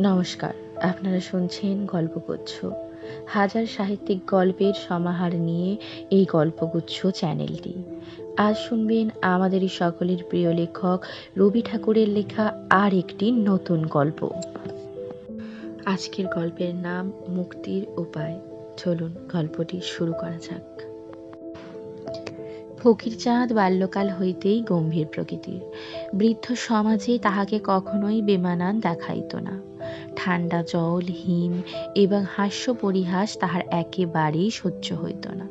নমস্কার, আপনারা শুনছেন গল্পগুচ্ছ। হাজার সাহিত্যিক গল্পের সমাহার নিয়ে এই গল্পগুচ্ছ চ্যানেলটি। আজ শুনবেন আমাদেরই সকলের প্রিয় লেখক রবি ঠাকুরের লেখা আর একটি নতুন গল্প। আজকের গল্পের নাম মুক্তির উপায়। চলুন গল্পটি শুরু করা যাক। ফকিরচাঁদ বাল্যকাল হইতেই গম্ভীর প্রকৃতির। বৃদ্ধ সমাজে তাহাকে কখনোই বেমানান দেখাইত না। ঠান্ডা জল, হিম এবং হাস্য পরিহাস তাহার একেবারেই সহ্য হইত না।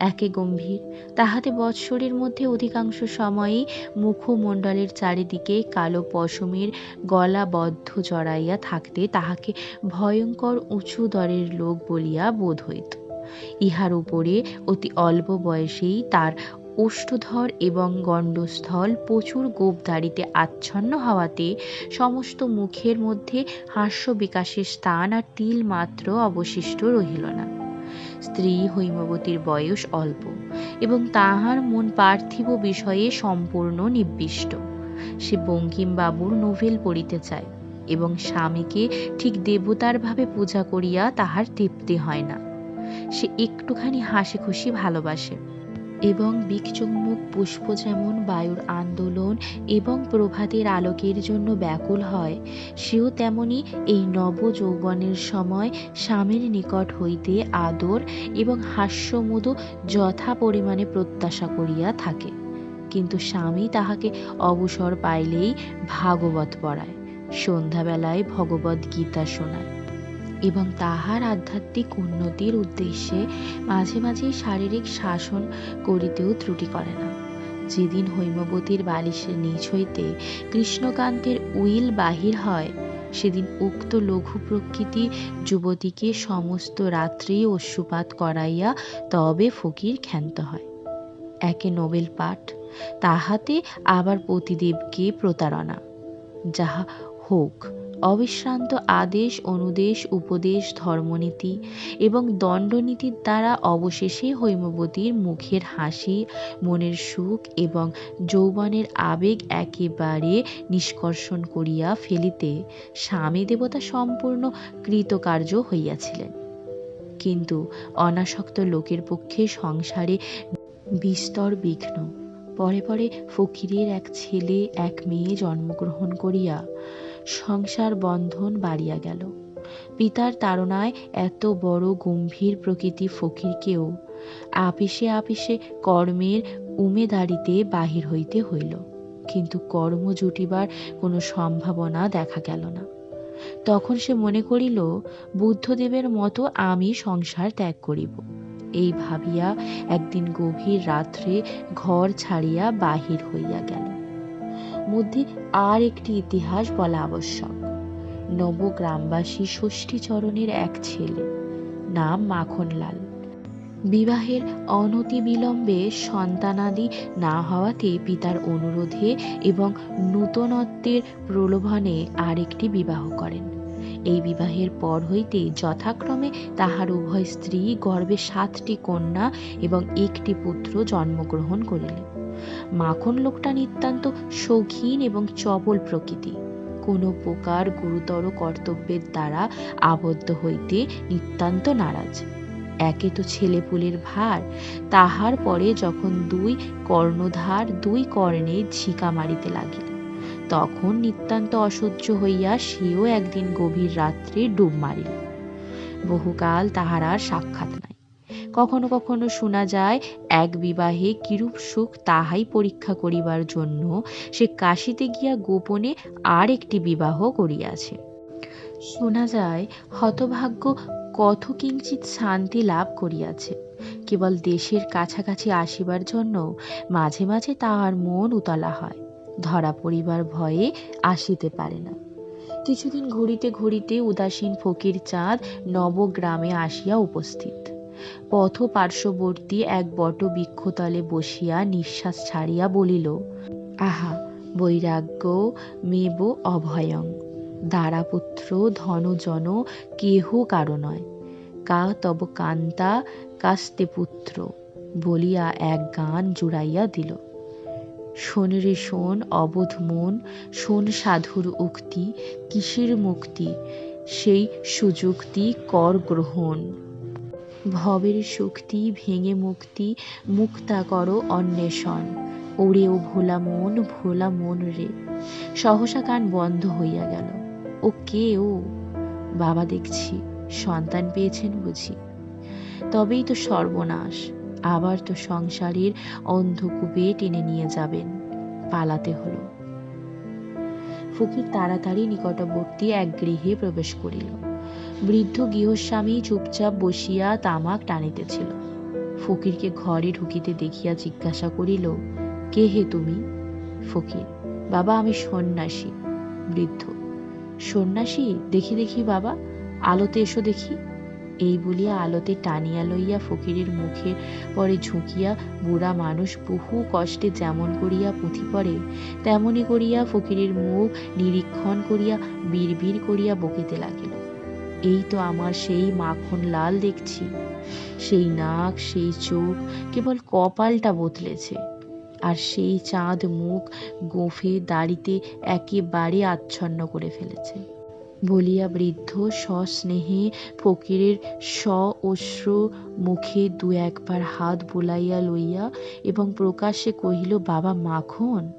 একে গম্ভীর, তাহাতে বৎসরের মধ্যে অধিকাংশ সময়ই মুখমণ্ডলের চারিদিকে কালো পশমের গলাবদ্ধ জড়াইয়া থাকতে তাহাকে ভয়ঙ্কর উঁচু দরের লোক বলিয়া বোধ হইত। ইহার উপরে অতি অল্প বয়সেই তার ওষ্ঠধর এবং গণ্ডস্থল প্রচুর গোপদাড়িতে আচ্ছন্ন হওয়াতে সমস্ত মুখের মধ্যে হাস্য বিকাশের স্থান আর তিল মাত্র অবশিষ্ট রহিল না। স্ত্রী হৈমবতীর বয়স অল্প এবং তাহার মন পার্থিব বিষয়ে সম্পূর্ণ নিবিষ্ট। সে বঙ্কিমবাবুর নোভেল পড়িতে চায় এবং স্বামীকে ঠিক দেবতার ভাবে পূজা করিয়া তাহার তৃপ্তি হয় না। সে একটুখানি হাসি খুশি ভালোবাসে। এবং বিকচুম্বক পুষ্প যেমন বায়ুর আন্দোলন এবং প্রভাতের আলোকের জন্য ব্যাকুল হয়, সেও তেমনি এই নব যৌবনের সময় স্বামীর নিকট হইতে আদর এবং হাস্যমধু যথা পরিমাণে প্রত্যাশা করিয়া থাকে। কিন্তু স্বামী তাহাকে অবসর পাইলেই ভাগবত পড়ায়। সন্ধ্যাবেলায় ভগবত গীতা শোনায়। এবং তাহার আধ্যাত্মিক উন্নতির উদ্দেশ্যে মাঝে মাঝে শারীরিক শাসন করিতেও ত্রুটি করে না। যেদিন হৈমবতীর বালিশের নিচ হইতে কৃষ্ণকান্তের উইল বাহির হয়, সেদিন উক্ত লঘু প্রকৃতি যুবতীকে সমস্ত রাত্রি অশ্রুপাত করাইয়া তবে ফকির ক্ষান্ত হয়। একে নোবেল পাঠ, তাহাতে আবার পতিদেবকে প্রতারণা। যাহা হোক অবিশ্রান্ত আদেশ, অনুদেশ, উপদেশ, ধর্মনীতি এবং দণ্ডনীতির দ্বারা অবশেষে হৈমবতীর মুখের হাসি, মনের সুখ এবং যৌবনের আবেগ একেবারে নিষ্কর্ষণ করিয়া ফেলিতে স্বামী দেবতা সম্পূর্ণ কৃতকার্য হইয়াছিলেন। কিন্তু অনাসক্ত লোকের পক্ষে সংসারে বিস্তর বিঘ্ন। পরে পরে ফকিরের এক ছেলে, এক মেয়ে জন্মগ্রহণ করিয়া সংসার বন্ধন বাড়িয়া গেল। পিতার তাড়নায় এত বড় গম্ভীর প্রকৃতি ফকিরকেও আপিসে আপিসে কর্মের উমেদারিতে বাহির হইতে হইল, কিন্তু কর্ম জুটিবার কোনো সম্ভাবনা দেখা গেল না। তখন সে মনে করিল, বুদ্ধদেবের মতো আমি সংসার ত্যাগ করিব। এই ভাবিয়া একদিন গভীর রাত্রে ঘর ছাড়িয়া বাহির হইয়া গেল। মধ্যে আর একটি ইতিহাস বলা আবশ্যক। নবগ্রামবাসী ষষ্ঠীচরণের এক ছেলে নাম মাখনলাল। বিবাহের অনতি বিলম্বে সন্তানাদি না হওয়াতে পিতার অনুরোধে এবং নূতনত্বের প্রলোভনে আরেকটি বিবাহ করেন। এই বিবাহের পর হইতে যথাক্রমে তাহার উভয় স্ত্রী গর্ভে সাতটি কন্যা এবং একটি পুত্র জন্মগ্রহণ করিলেন। মাখন লোকটা নিতান্ত শৌখিন এবং চবল প্রকৃতি। কোনো প্রকার গুরুতর কর্তব্যের দ্বারা আবদ্ধ হইতে নিতান্ত নারাজ। একে তো ছেলেপুলের ভার। তাহার পরে যখন দুই কর্ণধার দুই কর্ণে ঝিকা মারিতে লাগিল, তখন নিতান্ত অসহ্য হইয়া সেও একদিন গভীর রাত্রে ডুব মারিল। বহুকাল তাহার আর সাক্ষাৎ নাই। কখনো কখনো শোনা যায়, এক বিবাহে কিরূপ সুখ তাহাই পরীক্ষা করিবার জন্য সে কাশিতে গিয়া গোপনে আর একটি বিবাহ করিয়াছে। শোনা যায়, হতভাগ্য কথকিঞ্চিত শান্তি লাভ করিয়াছে। কেবল দেশের কাছাকাছি আসিবার জন্য মাঝে মাঝে তাহার মন উতলা হয়, ধরা পড়িবার ভয়ে আসিতে পারে না। কিছুদিন ঘুরিতে ঘুরিতে উদাসীন ফকির চাঁদ নবগ্রামে আসিয়া উপস্থিত। পথ পার্শ্ববর্তী এক বট বৃক্ষতলে বসিয়া নিঃশ্বাস ছাড়িয়া বলিল, আহা, বৈরাগ্য মেব অভয়ং। দারাপুত্র ধনজন কেহ কারও নয়। কা তব কান্তা কাস্তে পুত্র বলিয়া এক গান জুড়াইয়া দিল। শোন রে শোন, অবোধ মন, শোন সাধুর উক্তি, কিসের মুক্তি? সেই সুযুক্তি কর গ্রহণ। ভবের শক্তি, ভেঙে মুক্তি, মুক্তা করো অন্বেষণ। ওরে ও ভোলা মন ভোলা মন রে। সহসা কান বন্ধ হইয়া গেল। ও কে ও, বাবা দেখছি, সন্তান পেয়েছেন বুঝি। তবেই তো সর্বনাশ, আবার তো সংসারের অন্ধকূপে টেনে নিয়ে যাবেন, পালাতে হলো। ফকির তাড়াতাড়ি নিকটবর্তী এক গৃহে প্রবেশ করিল। বৃদ্ধ গৃহস্বামী চুপচাপ বসিয়া তামাক টানিতেছিল। ফকিরকে ঘরে ঢুকিতে দেখিয়া জিজ্ঞাসা করিল, কে হে তুমি? ফকির, বাবা, আমি সন্ন্যাসী। বৃদ্ধ, সন্ন্যাসী? দেখি দেখি, বাবা, আলোতে এসো দেখি। এই বলিয়া আলোতে টানিয়া লইয়া ফকিরের মুখে পরে ঝুঁকিয়া বুড়া মানুষ বহু কষ্টে যেমন করিয়া পুঁথি পড়ে, তেমনি করিয়া ফকিরের মুখ নিরীক্ষণ করিয়া বিড়বিড় করিয়া বকিতে লাগিল। এই তো আমার সেই মাখন লাল দেখছি। সেই নাক, সেই চোখ কেবল কপালটা বদলেছে। আর সেই চাঁদ মুখ গোফে দাড়িতে একেবারে আচ্ছন্ন করে ফেলেছে। বলিয়া বৃদ্ধ সস্নেহে ফকিরের স অশ্র মুখে দু একবার হাত বুলাইয়া লইয়া এবং প্রকাশ্যে কহিল, বাবা মাখন?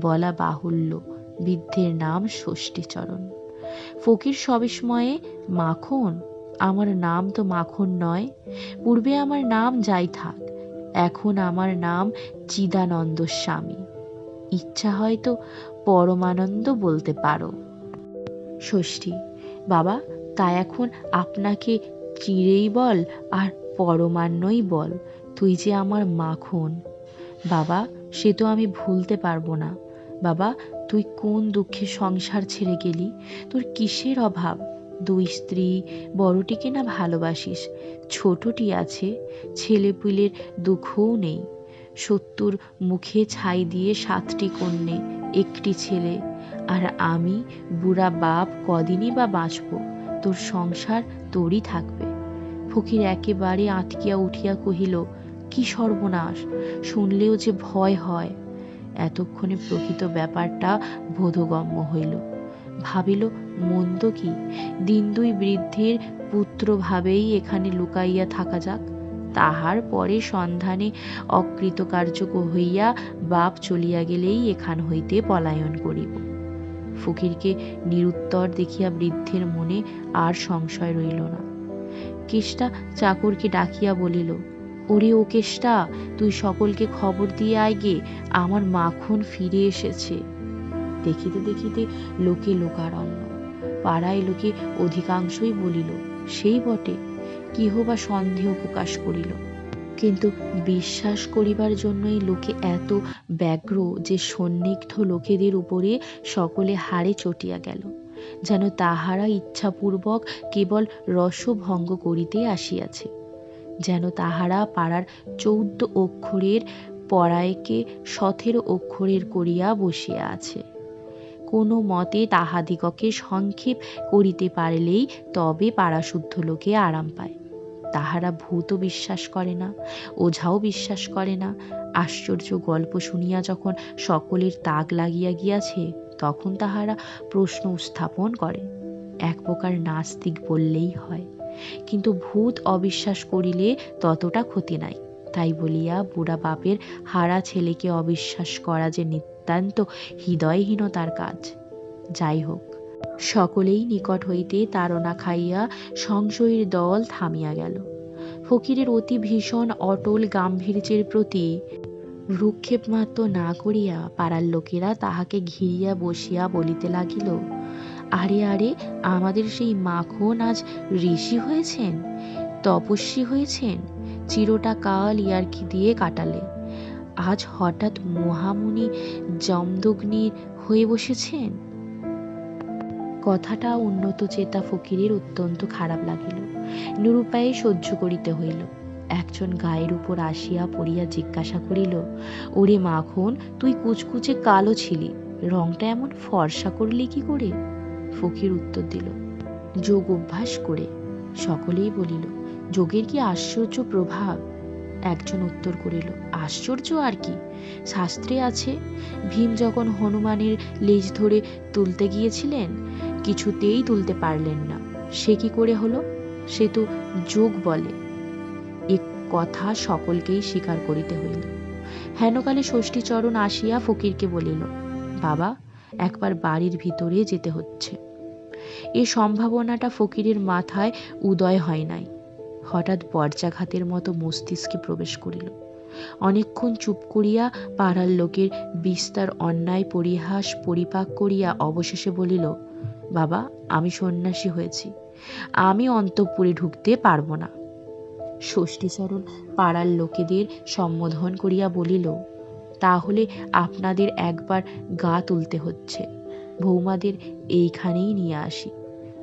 বলা বাহুল্য। বৃদ্ধের নাম ষষ্ঠীচরণ। ফকির সবিস্ময়ে, মাখন, আমার নাম তো মাখন নয়। পূর্বে আমার নাম যাই থাক, এখন আমার নাম চিদানন্দ স্বামী। ইচ্ছা হয়তো পরমানন্দ বলতে পারো। ষষ্ঠী, বাবা, তা এখন আপনাকে চিরেই বল আর পরমান্নই বল, তুই যে আমার মাখন। বাবা, সে তো আমি ভুলতে পারব না। বাবা তুই কোন দুঃখে সংসার ছেড়ে গেলি? তোর কিসের অভাব? দুই স্ত্রী, বড়টিকে না ভালোবাসিস? ছোটটি আছে, ছেলেপুলের দুঃখও নেই। সত্তর মুখে ছাই দিয়ে সাতটি কন্যে, একটি ছেলে। আর আমি বুড়া বাপ কদিনই বা বাঁচব? তোর সংসার তোরই থাকবে। ফকির একেবারে আঁতকিয়া উঠিয়া কহিল, কি সর্বনাশ! শুনলেও যে ভয় হয়। এতক্ষণে প্রকৃত ব্যাপারটা বোধগম্য হইল। ভাবিল, মন্দ কি? দিন দুই বৃদ্ধের পুত্র ভাবেই এখানে লুকাইয়া থাকা যাক। তাহার পরে সন্ধানে অকৃতকার্য হইয়া বাপ চলিয়া গেলেই এখান হইতে পলায়ন করিব। ফকিরকে নিরুত্তর দেখিয়া বৃদ্ধের মনে আর সংশয় রইল না। কেষ্টা চাকরকে ডাকিয়া বলিল ওরে ও কেষ্টা তুই সকলকে খবর দিয়ে আয় গে, আমার মাখন ফিরে এসেছে। দেখিতে দেখিতে লোকে লোকারণ্য। পাড়ায় লোকে অধিকাংশই বলিল, সেই বটে। কেহ বা সন্দেহ প্রকাশ করিল। কিন্তু বিশ্বাস করিবার জন্যই লোকে এত ব্যগ্র যে সন্নিগ্ধ লোকেদের উপরে সকলে হাড়ে চটিয়া গেল, যেন তাহারা ইচ্ছাপূর্বক কেবল রসভঙ্গ করিতে আসিয়াছে। যেন তাহারা পাড়ার চৌদ্দ অক্ষরের পড়ায়কে সতেরো অক্ষরের করিয়া বসিয়া আছে। কোনো মতে তাহাদিগকে সংক্ষেপ করিতে পারিলেই তবে পাড়াশুদ্ধ লোকে আরাম পায়। তাহারা ভূত বিশ্বাস করে না, ওঝাও বিশ্বাস করে না। আশ্চর্য গল্প শুনিয়া যখন সকলের তাক লাগিয়া গিয়াছে, তখন তাহারা প্রশ্ন উত্থাপন করে। এক প্রকার নাস্তিক বললেই হয়। কিন্তু ভূত অবিশ্বাস করিলে ততটা ক্ষতি নাই। তাই বলিয়া বুড়া বাপের হারা ছেলেকে অবিশ্বাস করা যে নিতান্ত হৃদয়হীনতার কাজ। যাই হোক, সকলেই নিকট হইতে তাড়না খাইয়া সংশয়ের দল থামিয়া গেল। ফকিরের অতি ভীষণ অটল গাম্ভীর্যের প্রতি ভ্রুক্ষেপ মাত্র না করিয়া পাড়ার লোকেরা তাহাকে ঘিরিয়া বসিয়া বলিতে লাগিল আরে আরে, আমাদের সেই মাখন আজ ঋষি হয়েছেন, তপস্বী হয়েছেন, চিরটা কাল ইয়ার্কি দিয়ে কাটালে। আজ হঠাৎ মহামুনি জমদগ্নির হয়ে বসেছেন। কথাটা উন্নত চেতা ফকিরের অত্যন্ত খারাপ লাগিল। নিরুপায়ে সহ্য করিতে হইল। একজন গায়ের উপর আসিয়া পড়িয়া জিজ্ঞাসা করিল, ওরে মাখন, তুই কুচকুচে কালো ছিলি, রংটা এমন ফর্সা করলি কি করে? ফকির উত্তর দিল, যোগ অভ্যাস করে, সকলেই বলিল, যোগের কি আশ্চর্য প্রভাব? একজন উত্তর করিল, আশ্চর্য আর কি। শাস্ত্রে আছে, ভীম যখন হনুমানের লেজ ধরে তুলতে গিয়েছিলেন, কিছুতেই তুলতে পারলেন না। সে কি করে হলো? সে তো যোগ বলে। এ কথা সকলকেই স্বীকার করিতে হইল। হেনকালে ষষ্ঠীচরণ আসিয়া ফকিরকে বলিল, বাবা একবার বাড়ির ভিতরে যেতে হচ্ছে। এ সম্ভাবনাটা ফকিরের মাথায় উদয় হয় নাই। হঠাৎ বর্জাঘাতের মতো মস্তিষ্কে প্রবেশ করিল। অনেকক্ষণ চুপ করিয়া পাড়ার লোকের বিস্তার, অন্যায়, পরিহাস পরিপাক করিয়া অবশেষে বলিল, বাবা, আমি সন্ন্যাসী হয়েছি। আমি অন্তঃপুরে ঢুকতে পারব না। ষষ্ঠীচরণ পাড়ার লোকেদের সম্বোধন করিয়া বলিল তাহলে আপনাদের একবার গা তুলতে হচ্ছে। বৌমাদের এইখানেই নিয়ে আসি।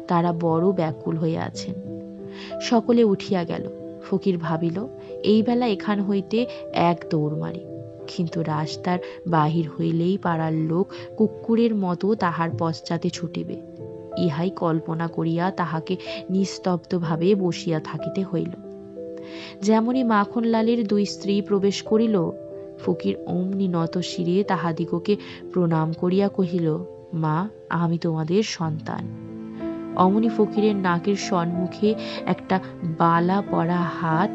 তারা বড় ব্যাকুল হয়ে আছেন। সকলে উঠিয়া গেল। ফকির ভাবিল, এই বেলা এখান হইতে এক দৌড় মারি। কিন্তু রাস্তার বাহির হইলেই পাড়ার লোক কুকুরের মতো তাহার পশ্চাতে ছুটিবে। ইহাই কল্পনা করিয়া তাহাকে নিস্তব্ধভাবে বসিয়া থাকিতে হইল। যেমনি মাখনলালের দুই স্ত্রী প্রবেশ করিল ফকির অমনি নত শিরে তাহাদিগকে প্রণাম করিয়া কহিল, মা, আমি তোমাদের সন্তান। অমনি ফকিরের নাকের সম্মুখে একটা বালা পড়া হাত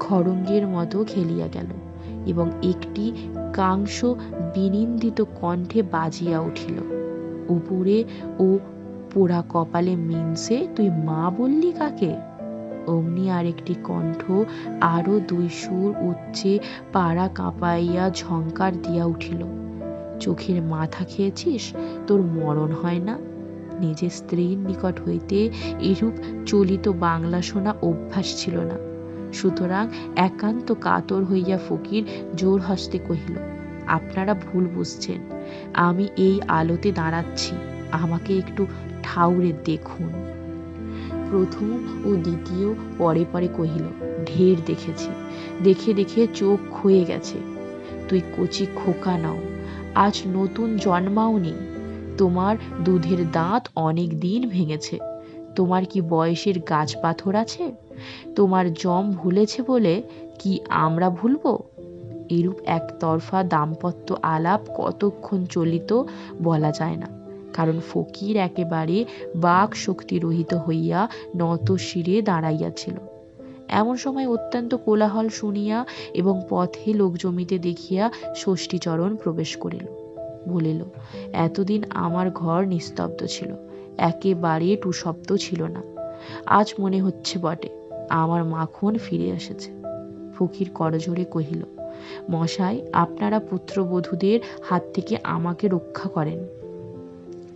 খড়ঙ্গের মতো খেলিয়া গেল এবং একটি কাংস বিনিন্দিত কণ্ঠে বাজিয়া উঠিল, উপরে ও পোড়া কপালে মিনসে তুই মা বললি কাকে? অমনি আরেকটি কণ্ঠ আরও দুই সুর উচ্চে পাড়া কাঁপাইয়া ঝঙ্কার দিয়া উঠিল। চোখের মাথা খেয়েছিস? তোর মরণ হয় না। নিজের স্ত্রীর নিকট হইতে এরূপ চলিত বাংলা শোনা অভ্যাস ছিল না। সুতরাং একান্ত কাতর হইয়া ফকির জোর হস্তে কহিল, আপনারা ভুল বুঝছেন। আমি এই আলোতে দাঁড়াচ্ছি। আমাকে একটু ঠাউরে দেখুন। প্রথম ও দ্বিতীয় পরে পরে কহিল, ঢের দেখেছি। দেখে দেখে চোখ ক্ষয়ে গেছে। তুই কচি খোকা নাও। আজ নতুন জন্মাওনি তোমার দুধের দাঁত অনেক দিন ভেঙেছে। তোমার কি বয়সের গাছ পাথর আছে? তোমার জম ভুলেছে বলে কি আমরা ভুলবো? এরূপ একতরফা দাম্পত্য আলাপ কতক্ষণ চলিত বলা যায় না। কারণ ফকির একেবারে বাক শক্তি রহিত হইয়া নত শিরে দাঁড়াইয়াছিল। এমন সময় অত্যন্ত কোলাহল শুনিয়া এবং পথে লোক জমিতে দেখিয়া ষষ্ঠীচরণ প্রবেশ করিল। বলিল, এতদিন আমার ঘর নিস্তব্ধ ছিল, একেবারে টু শব্দ ছিল না। আজ মনে হচ্ছে বটে, আমার মাখন ফিরে এসেছে। ফকির করজোরে কহিল, মশাই, আপনারা পুত্রবধূদের হাত থেকে আমাকে রক্ষা করেন।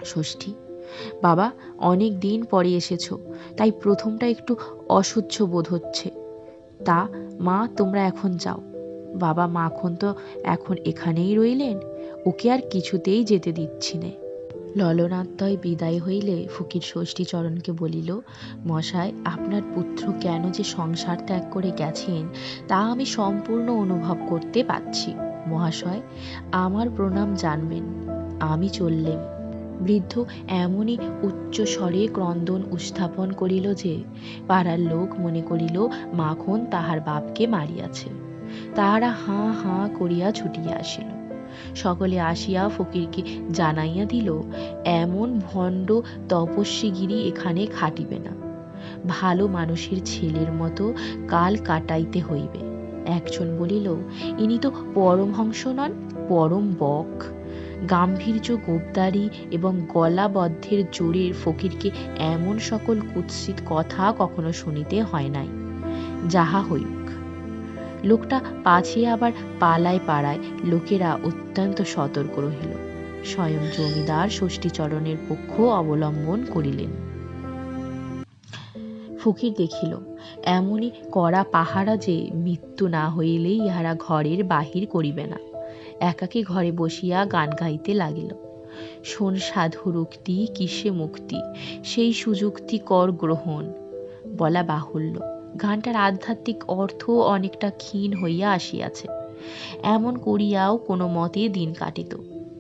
ষষ্ঠী। বাবা, অনেক দিন পরে এসেছ, তাই প্রথমটা একটু অসহ্য বোধ হচ্ছে। তা, মা, তোমরা এখন যাও। বাবা মাখন তো এখন এখানেই রইলেন, ওকে আর কিছুতেই যেতে দিচ্ছি নে। ললনাত্ময় বিদায় হইলে ফকির ষষ্ঠীচরণকে বলিল, মশাই, আপনার পুত্র কেন যে সংসার ত্যাগ করে গেছেন, তা আমি সম্পূর্ণ অনুভব করতে পারছি। মহাশয়, আমার প্রণাম জানবেন, আমি চললেম। বৃদ্ধ এমনই উচ্চ স্বরে ক্রন্দন উত্থাপন করিল যে, পাড়ার লোক মনে করিল, মাখন তাহার বাপকে মারিয়াছে। তাহারা হাঁ হাঁ করিয়া ছুটিয়া আসিল। সকলে আসিয়া ফকিরকে জানাইয়া দিল, এমন ভণ্ড তপস্বীগিরি এখানে খাটিবে না। ভালো মানুষের ছেলের মতো কাল কাটাইতে হইবে। একজন বলিল, ইনি তো পরমহংস নন, পরম বক। গাম্ভীর্য গোপদারি এবং গলাবদ্ধের জোরে ফকিরকে এমন সকল কুৎসিত কথা কখনো শুনিতে হয় নাই। যাহা হইক লোকটা পাছে আবার পালায় পাড়ায়, লোকেরা অত্যন্ত সতর্ক রহিল। স্বয়ং জমিদার ষষ্ঠীচরণের পক্ষ অবলম্বন করিলেন। ফকির দেখিল এমনই কড়া পাহারা যে মৃত্যু না হইলেই ইহারা ঘরের বাহির করিবে না। একাকী ঘরে বসিয়া গান গাইতে লাগিল। শোন সাধুর উক্তি কিসে মুক্তি? সেই সুযুক্তি কর গ্রহণ। বলা বাহুল্য। গানটার আধ্যাত্মিক অর্থ অনেকটা ক্ষীণ হইয়া আসিয়াছে। এমন করিয়াও কোনো মতে দিন কাটিত।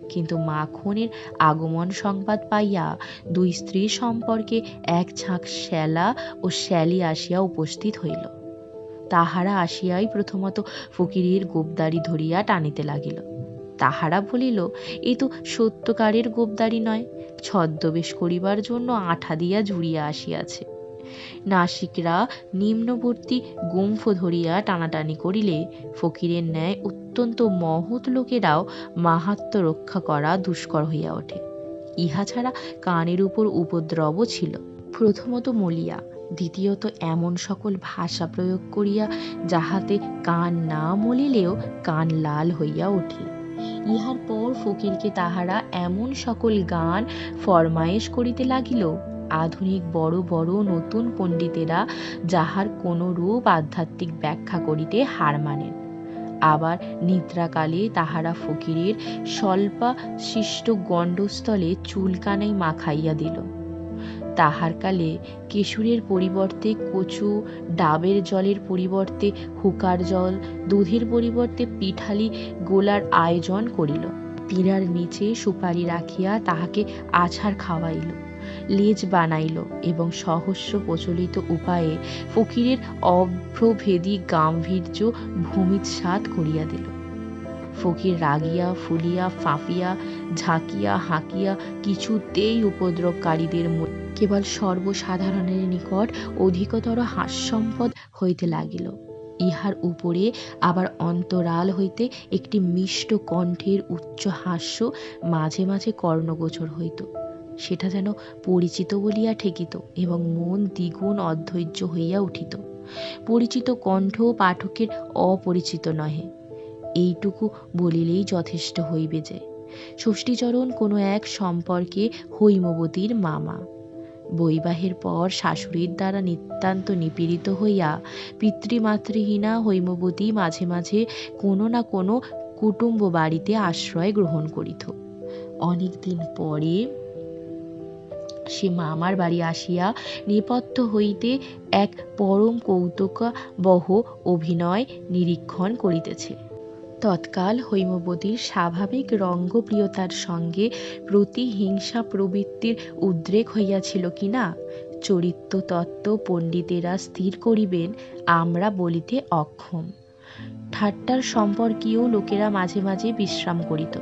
কিন্তু মাখনের আগমন সংবাদ পাইয়া দুই স্ত্রী সম্পর্কে এক ঝাঁক শ্যালা ও শ্যালি আসিয়া উপস্থিত হইল। তাহারা আসিয়াই প্রথমত ফকিরের গোপদারি ধরিয়া টানিতে লাগিল। তাহারা বলিল, এ তো সত্যকারের গোপদারি নয়, ছদ্মবেশ করিবার জন্য আঠা দিয়া জুড়িয়া আসিয়াছে। নাসিকরা নিম্নবর্তী গুম্ফ ধরিয়া টানাটানি করিলে ফকিরের ন্যায় অত্যন্ত মহৎ লোকেরাও মাহাত্ম রক্ষা করা দুষ্কর হইয়া ওঠে। ইহা ছাড়া কানের উপর উপদ্রবও ছিল। প্রথমত মলিয়া দ্বিতীয়ত এমন সকল ভাষা প্রয়োগ করিয়া যাহাতে কান না মলিলেও কান লাল হইয়া ওঠে। ইহার পর ফকিরকে তাহারা এমন সকল গান ফরমায়েশ করিতে লাগিল, আধুনিক বড় বড় নতুন পণ্ডিতেরা যাহার কোনো রূপ আধ্যাত্মিক ব্যাখ্যা করিতে হার মানেন। আবার নিদ্রাকালে তাহারা ফকিরের স্বল্পা শিষ্ট গণ্ডস্থলে চুলকানাই মাখাইয়া দিল। তাহার কালে কেশুরের পরিবর্তে কচু, ডাবের জলের পরিবর্তে হুকার জল, দুধের পরিবর্তে পিঠালি গোলার আয়োজন করিল। পীড়ার নিচে সুপারি রাখিয়া তাহাকে আছাড় খাওয়াইল, লেজ বানাইল এবং সহস্র প্রচলিত উপায়ে ফকিরের অভ্রভেদী গাম্ভীর্য ভূমিৎসাৎ করিয়া দিল। ফকির রাগিয়া, ফুলিয়া, ফাঁপিয়া, ঝাঁকিয়া, হাঁকিয়া কিছুতেই উপদ্রবকারীদের কেবল সর্বসাধারণের নিকট অধিকতর হাস্যম্পদ হইতে লাগিল। ইহার উপরে আবার অন্তরাল হইতে একটি মিষ্ট কণ্ঠের উচ্চ হাস্য মাঝে মাঝে কর্ণগোচর হইত। সেটা যেন পরিচিত বলিয়া ঠেকিত এবং মন দ্বিগুণ অধৈর্য হইয়া উঠিত। পরিচিত কণ্ঠ পাঠকের অপরিচিত নহে। এইটুকু বলিলেই যথেষ্ট হইবে যে। ষষ্ঠীচরণ কোনো এক সম্পর্কে হৈমবতীর মামা। বৈবাহের পর শাশুড়ির দ্বারা নিতান্ত নিপীড়িত হইয়া পিতৃমাতৃহীনা হৈমবতী মাঝে মাঝে কোনো না কোনো কুটুম্ব বাড়িতে আশ্রয় গ্রহণ করিত। অনেক দিন পরে সে মামার বাড়ি আসিয়া নেপথ্য হইতে এক পরম কৌতুকাবহ অভিনয় নিরীক্ষণ করিতেছে। তৎকাল হৈমবতীর স্বাভাবিক রঙ্গপ্রিয়তার সঙ্গে প্রতিহিংসা প্রবৃত্তির উদ্রেক হইয়াছিল কিনা? চরিত্র তত্ত্ব পণ্ডিতেরা স্থির করিবেন, আমরা বলিতে অক্ষম। ঠাট্টার সম্পর্কীয় লোকেরা মাঝে মাঝে বিশ্রাম করিত।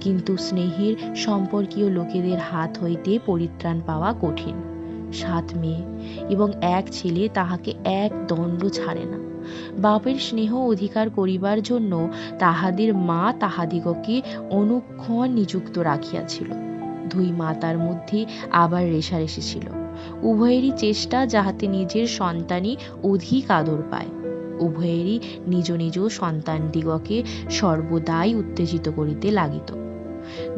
কিন্তু স্নেহের সম্পর্কীয় লোকেদের হাত হইতে পরিত্রাণ পাওয়া কঠিন। সাত মেয়ে এবং এক ছেলে তাহাকে এক দণ্ড ছাড়ে না। বাপের স্নেহ অধিকার করিবার জন্য তাহাদের মা তাহাদিগকে অনুক্ষণ নিযুক্ত রাখিয়াছিল। দুই মাতার মধ্যে আবার রেশারেশি ছিল। উভয়েরই চেষ্টা যাহাতে নিজের সন্তানই অধিক আদর পায়। উভয়েরই নিজ নিজ সন্তানদিগকে সর্বদাই উত্তেজিত করিতে লাগিত।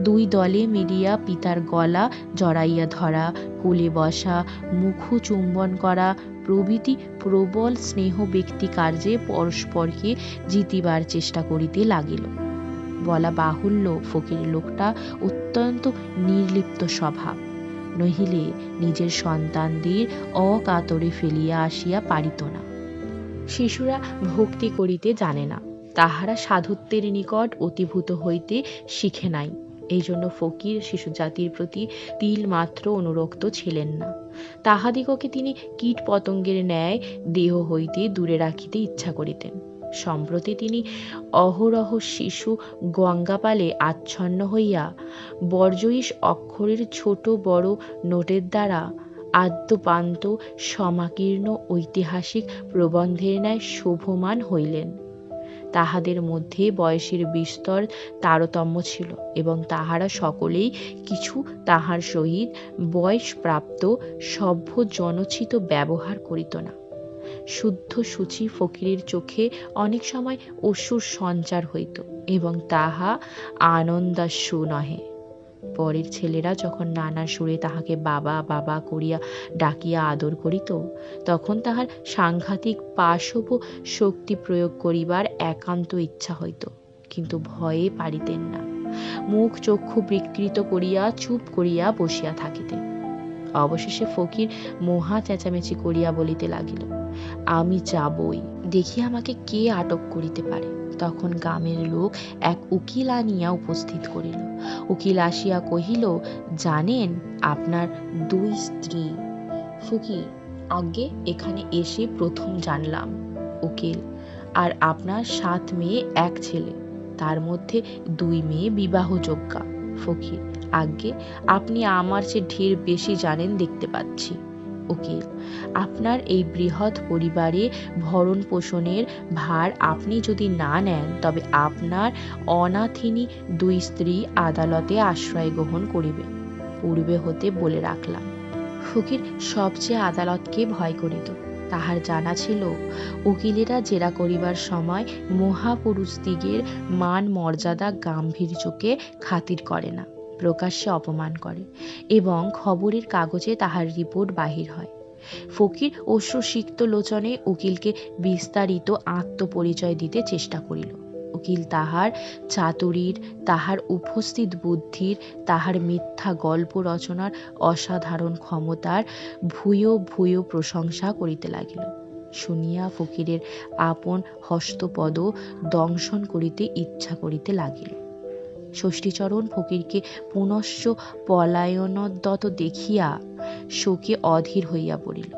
দুই দলে মিলিয়া পিতার গলা জড়াইয়া ধরা, কোলে বসা মুখ চুম্বন করা প্রভৃতি প্রবল স্নেহ ব্যক্তি কার্যে পরস্পরকে জিতিবার চেষ্টা করিতে লাগিল। বলা বাহুল্য ফকির লোকটা অত্যন্ত নির্লিপ্ত স্বভাব। নহিলে নিজের সন্তানদের অকাতরে ফেলিয়া আসিয়া পারিত না। শিশুরা ভক্তি করিতে জানে না। তাহারা সাধুত্বের নিকট অতিভূত হইতে শিখে নাই। এই জন্য ফকির শিশু জাতির প্রতি তিল মাত্র অনুরক্ত ছিলেন না। তাহাদিগকে তিনি কীট পতঙ্গের ন্যায় দেহ হইতে দূরে রাখিতে ইচ্ছা করিতেন। সম্প্রতি তিনি অহরহ শিশু গঙ্গাপালে আচ্ছন্ন হইয়া বর্জয়ীশ অক্ষরের ছোট বড় নোটের দ্বারা আদ্যপান্ত সমাকীর্ণ ঐতিহাসিক প্রবন্ধের ন্যায় শোভমান হইলেন। তাহাদের মধ্যে বয়সের বিস্তর তারতম্য ছিল এবং তাহারা সকলেই কিছু তাহার সহিত বয়সপ্রাপ্ত সভ্য জনচিত ব্যবহার করিত না। শুদ্ধ সূচি ফকিরের চোখে অনেক সময় অসুর সঞ্চার হইত এবং তাহা আনন্দাশ্রু নহে। পরের ছেলেরা যখন নানা সুরে তাহাকে বাবা বাবা করিয়া ডাকিয়া আদর করিত, তখন তাহার সাংঘাতিক পাশব শক্তি প্রয়োগ করিবার একান্ত ইচ্ছা হইত, কিন্তু ভয়ে পারিতেন না। মুখ চক্ষু বিকৃত করিয়া, চুপ করিয়া বসিয়া থাকিতেন। অবশেষে ফকির মহা চেঁচামেচি করিয়া বলিতে লাগিল আমি যাবই। দেখি আমাকে কে আটক করিতে পারে। তখন গ্রামের লোক এক উকিল আনিয়া উপস্থিত করিল। উকিল আসিয়া কহিল, জানেন, আপনার দুই স্ত্রী। ফকির আগে এখানে এসে প্রথম জানলাম, উকিল। আর আপনার সাত মেয়ে, এক ছেলে। তার মধ্যে দুই মেয়ে বিবাহযোগ্যা, ফকির। আজ্ঞে আপনি আমার চেয়ে ঢের বেশি জানেন, দেখতে পাচ্ছি। উকিল। আপনার এই বৃহৎ পরিবারে ভরণ পোষণের ভার আপনি যদি না নেন, তবে আপনার অনাথিনী দুই স্ত্রী আদালতে আশ্রয় গ্রহণ করিবে, পূর্বে হতে বলে রাখলাম। ফকির সবচেয়ে আদালতকে ভয় করিত। তাহার জানা ছিল, উকিলেরা জেরা করিবার সময় মহাপুরুষদিগের মান মর্যাদা গাম্ভীর্যকে খাতির করে না। প্রকাশ্যে অপমান করে এবং খবরের কাগজে তাহার রিপোর্ট বাহির হয়। ফকির অশ্রুসিক্ত লোচনে উকিলকে বিস্তারিত আত্মপরিচয় দিতে চেষ্টা করিল। উকিল তাহার চাতুরীর, তাহার উপস্থিত বুদ্ধির, তাহার মিথ্যা গল্প রচনার অসাধারণ ক্ষমতার ভূয় ভূয় প্রশংসা করিতে লাগিল। শুনিয়া ফকিরের আপন হস্তপদ দংশন করিতে ইচ্ছা করিতে লাগিল। ষষ্ঠীচরণ ফকিরকে পুনশ্চ পলায়নোদ্যত দেখিয়া শোকে অধীর হইয়া পড়িল।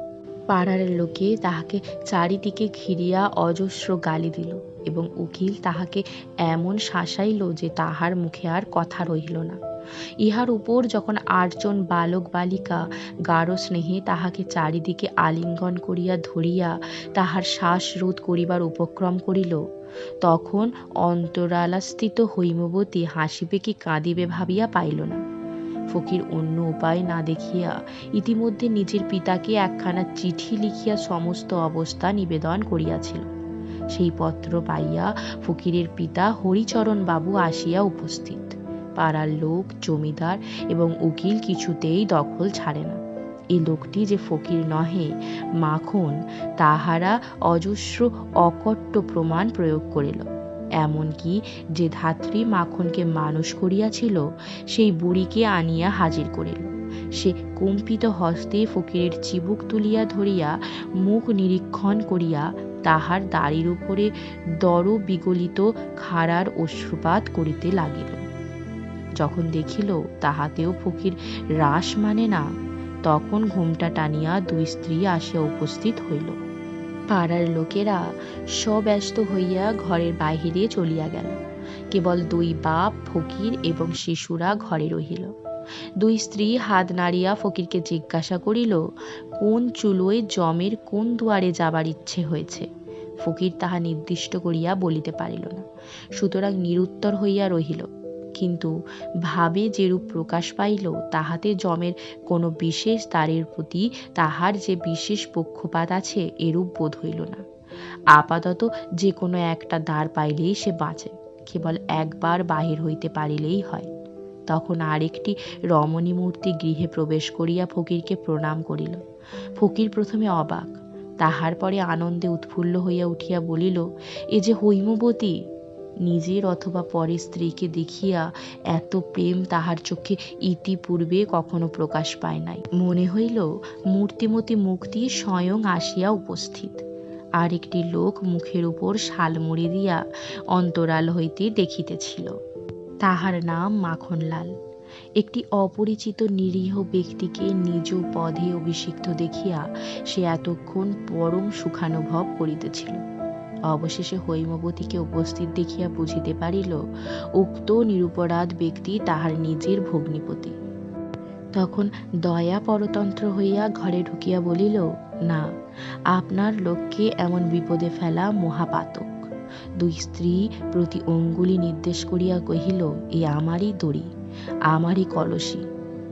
পাড়ার লোকে তাহাকে চারিদিকে ঘিরিয়া অজস্র গালি দিল এবং উকিল তাহাকে এমন শাসাইল যে তাহার মুখে আর কথা রহিল না। ইহার উপর যখন আটজন বালক বালিকা গাঢ় স্নেহে তাহাকে চারিদিকে আলিঙ্গন করিয়া ধরিয়া তাহার শ্বাস রোধ করিবার উপক্রম করিল তখন অন্তরালাস্থিত হৈমবতী হাসিবে কি কাঁদিবে ভাবিয়া পাইল না। ফকির অন্য উপায় না দেখিয়া ইতিমধ্যে নিজের পিতাকে একখানা চিঠি লিখিয়া সমস্ত অবস্থা নিবেদন করিয়াছিল। সেই পত্র পাইয়া ফকিরের পিতা হরিচরণ বাবু আসিয়া উপস্থিত। পাড়ার লোক, জমিদার এবং উকিল কিছুতেই দখল ছাড়ে না। এই লোকটি যে ফকির নহে, মাখন তাহারা অজস্র অকট্ট প্রমাণ প্রয়োগ করিল। এমনকি যে ধাত্রী মাখনকে মানুষ করিয়াছিল, সেই বুড়িকে আনিয়া হাজির করিল। সে কম্পিত হস্তে ফকিরের চিবুক তুলিয়া ধরিয়া, মুখ নিরীক্ষণ করিয়া তাহার দাড়ির উপরে দর বিগলিত খাড়ার অশ্রুপাত করিতে লাগিল। যখন দেখিল তাহাতেও ফকির রাস মানে না তখন ঘুমটা টানিয়া দুই স্ত্রী আসিয়া উপস্থিত হইল। পাড়ার লোকেরা সব্যস্ত হইয়া ঘরের বাহিরে চলিয়া গেল। কেবল দুই বাপ, ফকির এবং শিশুরা ঘরে রহিল। দুই স্ত্রী হাত নাড়িয়া ফকিরকে জিজ্ঞাসা করিল, কোন চুলোয় জমের কোন দুয়ারে যাবার ইচ্ছে হয়েছে? ফকির তাহা নির্দিষ্ট করিয়া বলিতে পারিল না। সুতরাং নিরুত্তর হইয়া রহিল। কিন্তু ভাবে যেরূপ প্রকাশ পাইল, তাহাতে জমের কোনো বিশেষ দ্বারের প্রতি তাহার যে বিশেষ পক্ষপাত আছে, এরূপ বোধ হইল না। আপাতত যে কোনো একটা দ্বার পাইলেই সে বাঁচে, কেবল একবার বাহির হইতে পারিলেই হয়। তখন আরেকটি রমণী মূর্তি গৃহে প্রবেশ করিয়া ফকিরকে প্রণাম করিল। ফকির প্রথমে অবাক, তাহার পরে আনন্দে উৎফুল্ল হইয়া উঠিয়া বলিল, এ যে হৈমবতী নিজের অথবা পরের স্ত্রীকে দেখিয়া এত প্রেম তাহার চোখে ইতিপূর্বে কখনো প্রকাশ পায় নাই। মনে হইল, মূর্তিমতী মুক্তি স্বয়ং আসিয়া উপস্থিত। আর একটি লোক মুখের উপর শাল মুড়ি দিয়া অন্তরাল হইতে দেখিতেছিল। তাহার নাম মাখনলাল। একটি অপরিচিত নিরীহ ব্যক্তিকে নিজ পদে অভিষিক্ত দেখিয়া সে এতক্ষণ পরম সুখানুভব করিতেছিল। অবশেষে হৈমবতীকে উপস্থিত দেখিয়া বুঝিতে পারিল, উক্ত নিরুপরাধ ব্যক্তি তাহার নিজের ভগ্নিপতি। তখন দয়া পরতন্ত্র হইয়া ঘরে ঢুকিয়া বলিল, না, আপনার লোককে এমন বিপদে ফেলা মহাপাতক। দুই স্ত্রী প্রতি অঙ্গুলি নির্দেশ করিয়া কহিল, এ আমারই দড়ি, আমারই কলসী।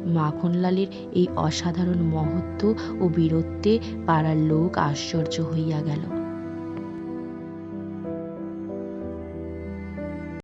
মাখনলালের এই অসাধারণ মহত্ব ও বীরত্বে পাড়ার লোক আশ্চর্য হইয়া গেল।